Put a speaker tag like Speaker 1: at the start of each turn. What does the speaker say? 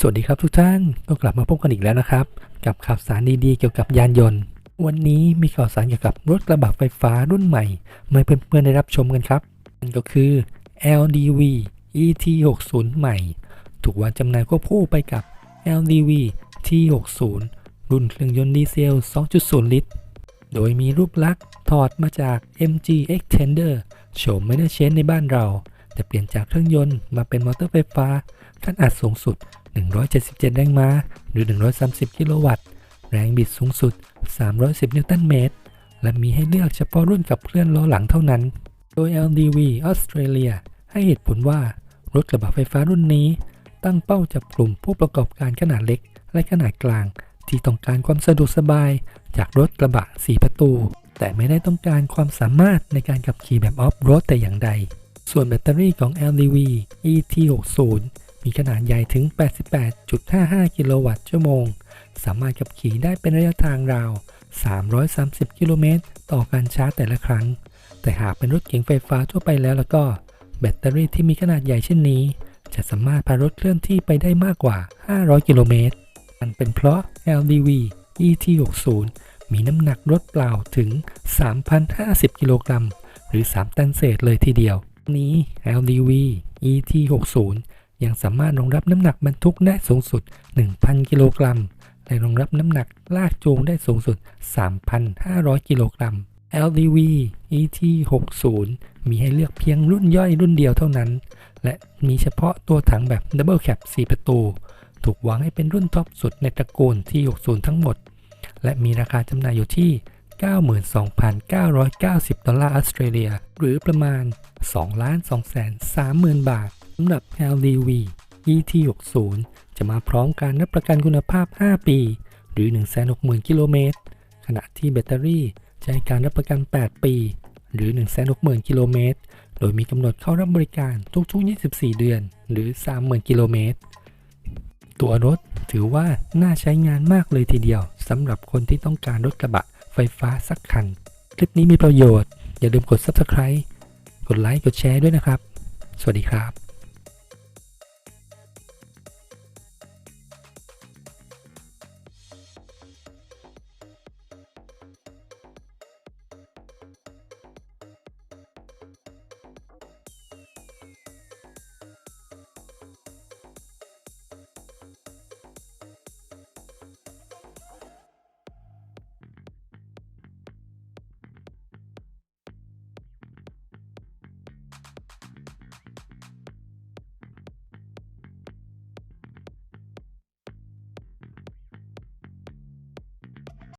Speaker 1: สวัสดีครับทุกท่านก็กลับมาพบกันอีกแล้วนะครับ กับข่าวสารดีๆเกี่ยวกับยานยนต์ วันนี้มีข่าวสารเกี่ยวกับรถกระบะไฟฟ้ารุ่นใหม่มาเพื่อนๆได้รับชมกันครับนั่นก็คือ LDV ET60 ใหม่ ถูกวางจำหน่ายควบคู่ไปกับ LDV T60 รุ่นเครื่องยนต์ดีเซล 2.0 ลิตร โดยมีรูปลักษณ์ถอดมาจาก MG Extender โฉมไม่ได้เชนในบ้านเรา แต่เปลี่ยนจากเครื่องยนต์มาเป็นมอเตอร์ไฟฟ้าขนาดสูงสุด 177 แรงม้า หรือ 130 กิโลวัตต์ แรงบิดสูงสุด 310 นิวตันเมตร และมีให้เลือกเฉพาะรุ่นกับเคลื่อนล้อหลังเท่านั้น โดย LDV ออสเตรเลียให้เหตุผลว่า รถกระบะไฟฟ้ารุ่นนี้ ตั้งเป้าจับกลุ่มผู้ประกอบการขนาดเล็ก และขนาดกลาง ที่ต้องการความสะดวกสบาย จากรถกระบะ 4 ประตู แต่ไม่ได้ต้องการความสามารถในการขับขี่แบบออฟโรดแต่อย่างใด ส่วนแบตเตอรี่ของ LDV ET60 มีขนาดใหญ่ถึง 88.55 กิโลวัตต์ชั่วโมง สามารถขับขี่ได้เป็นระยะทางราว 330 กิโลเมตร ต่อการชาร์จแต่ละครั้ง แต่หากเป็นรถเก๋งไฟฟ้าทั่วไปแล้วแล้วก็ แบตเตอรี่ที่มีขนาดใหญ่เช่นนี้ จะสามารถพารถเคลื่อนที่ไปได้มากกว่า 500 กิโลเมตร อันเป็นเพราะ LDV ET60 มีน้ำหนักรถเปล่าถึง 3,050 กิโลกรัม หรือ 3 ตันเศษเลยทีเดียว นี้ LDV ET60 ยังสามารถรองรับน้ำหนักบรรทุกได้สูงสุด 1,000 กิโลกรัม และรองรับน้ำหนักลากจูงได้สูงสุด 3,500 กิโลกรัม LDV ET60 มีให้เลือกเพียงรุ่นย่อยรุ่นเดียวเท่านั้น และมีเฉพาะตัวถังแบบ Double Cab 4 ประตู ถูกวางให้เป็นรุ่นท็อปสุดในตระกูล T60 ทั้งหมด และมีราคาจำหน่ายอยู่ที่ 92,990 ดอลลาร์ออสเตรเลีย หรือประมาณ 2,230,000 บาท สำหรับ LDV ET60 จะมาพร้อมการรับประกันคุณภาพ 5 ปี หรือ 160,000 กิโลเมตร ขณะที่แบตเตอรี่จะให้การรับประกัน 8 ปี หรือ 160,000 กิโลเมตร โดยมีกำหนดเข้ารับบริการทุกๆ 24 เดือน หรือ 30,000 กิโลเมตร ตัวรถถือว่าน่าใช้งานมากเลยทีเดียวสำหรับคนที่ต้องการรถกระบะไฟฟ้าสักคัน คลิปนี้มีประโยชน์ อย่าลืมกด Subscribe กดไลค์ กดแชร์ด้วยนะครับ สวัสดีครับ